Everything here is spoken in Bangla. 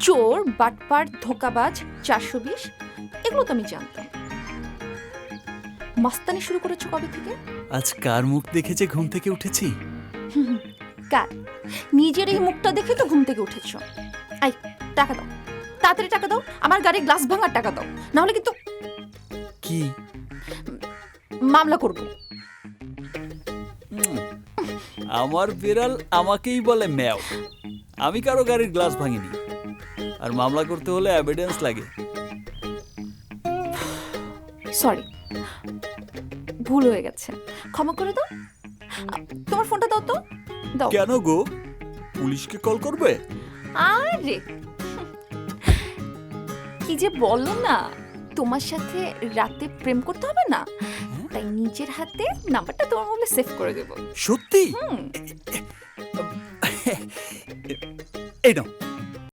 চোর বাটপার ধোকাবাজ চারশো বিশ এগুলো তো আমি জানতাম। মাস্তানি শুরু করেছ কবে থেকে? আজ কার মুখ দেখেছে ঘুম থেকে উঠেছি? কার? নিজের এই মুখটা দেখে তো ঘুম থেকে উঠেছো। আই টাকা দাও। তাড়াতাড়ি টাকা দাও। আমার গাড়ির গ্লাস ভাঙার টাকা দাও। নাহলে কিন্তু কি? মামলা করব। আমার বিড়াল আমাকেই বলে ম্যাও। আমি কারও গাড়ির গ্লাস ভাঙিনি। আর মামলা করতে হলে এভিডেন্স লাগে। সরি ভুল হয়ে গেছে। ক্ষমা করে দাও। তোমার ফোনটা দাও তো। দাও। কেন গো? পুলিশকে কল করবে? আরে! কি যে বলো না। তোমার সাথে রাতে প্রেম করতে হবে না তাই নিজের হাতে নাম্বারটা তোমার মোবাইলে সেভ করে দেবো সত্যি হুম এই নাও